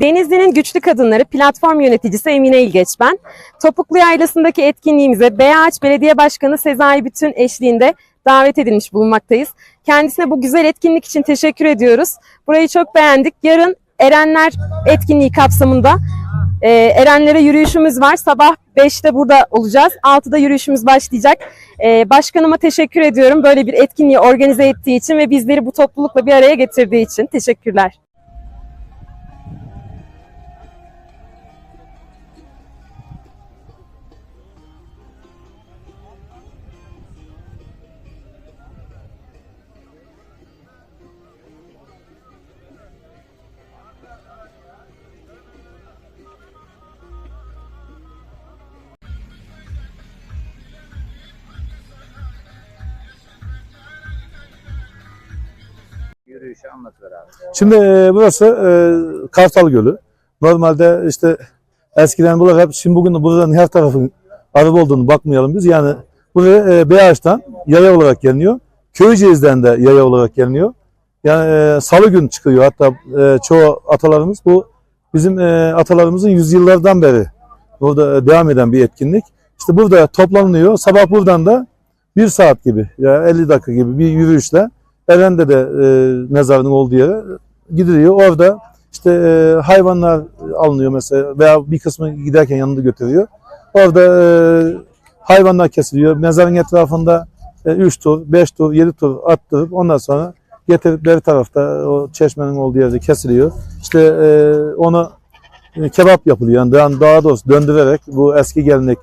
Denizli'nin güçlü kadınları platform yöneticisi Emine İlgeç ben. Topuklu Yaylası'ndaki etkinliğimize Beyaağaç Belediye Başkanı Sezai Bütün eşliğinde davet edilmiş bulunmaktayız. Kendisine bu güzel etkinlik için teşekkür ediyoruz. Burayı çok beğendik. Yarın Erenler etkinliği kapsamında e, Erenlere yürüyüşümüz var. Sabah 5'te burada olacağız. 6'da yürüyüşümüz başlayacak. E, başkanıma teşekkür ediyorum böyle bir etkinliği organize ettiği için ve bizleri bu toplulukla bir araya getirdiği için. Teşekkürler. Yürüyüşü anlatıver abi. Şimdi e, burası e, Kartal Gölü. Normalde işte eskiden buralar hep, şimdi bugün de buranın her tarafın araba olduğunu bakmayalım biz. Yani buraya e, Beyaş'tan yaya olarak geliniyor. Köyceğiz'den de yaya olarak geliniyor. Yani e, salı gün çıkıyor hatta e, çoğu atalarımız bu bizim e, atalarımızın yüzyıllardan beri burada e, devam eden bir etkinlik. İşte burada toplanılıyor. Sabah buradan da bir saat gibi ya 50 dakika gibi bir yürüyüşle Eren'de de e, mezarının olduğu yere gidiliyor. Orada işte e, hayvanlar alınıyor mesela veya bir kısmı giderken yanında götürüyor. Orada e, hayvanlar kesiliyor. Mezarın etrafında 3 tur, 5 tur, 7 tur attırıp ondan sonra getirip beri tarafta o çeşmenin olduğu yerde kesiliyor. İşte e, onu e, kebap yapılıyor. Yani daha, daha doğrusu döndürerek bu eski gelenek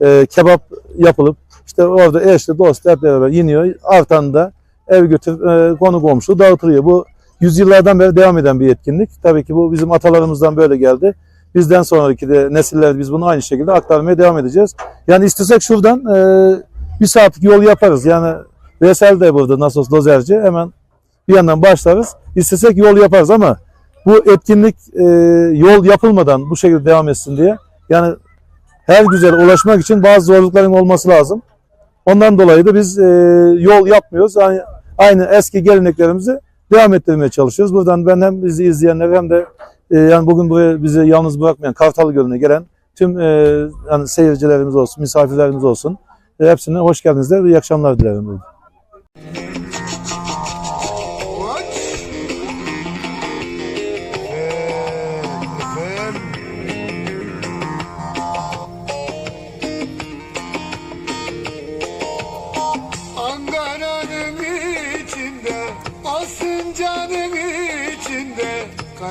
e, kebap yapılıp işte orada eşli dost hep beraber yeniyor. Artanda ev götürüp e, konu komşu dağıtılıyor. Bu yüzyıllardan beri devam eden bir etkinlik. Tabii ki bu bizim atalarımızdan böyle geldi. Bizden sonraki de nesiller biz bunu aynı şekilde aktarmaya devam edeceğiz. Yani istesek şuradan e, bir saatlik yol yaparız. Yani Veysel de burada nasıl olsa dozerci hemen bir yandan başlarız. İstesek yol yaparız ama bu etkinlik e, yol yapılmadan bu şekilde devam etsin diye yani her güzel ulaşmak için bazı zorlukların olması lazım. Ondan dolayı da biz e, yol yapmıyoruz. Yani aynı eski geleneklerimizi devam ettirmeye çalışıyoruz. Buradan ben hem bizi izleyenler hem de e, yani bugün buraya bizi yalnız bırakmayan Kartal Gölü'ne gelen tüm e, yani seyircilerimiz olsun, misafirlerimiz olsun. E, hepsine hoş geldiniz de iyi akşamlar dilerim. Ankara'nın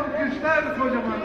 alkışlar kocaman.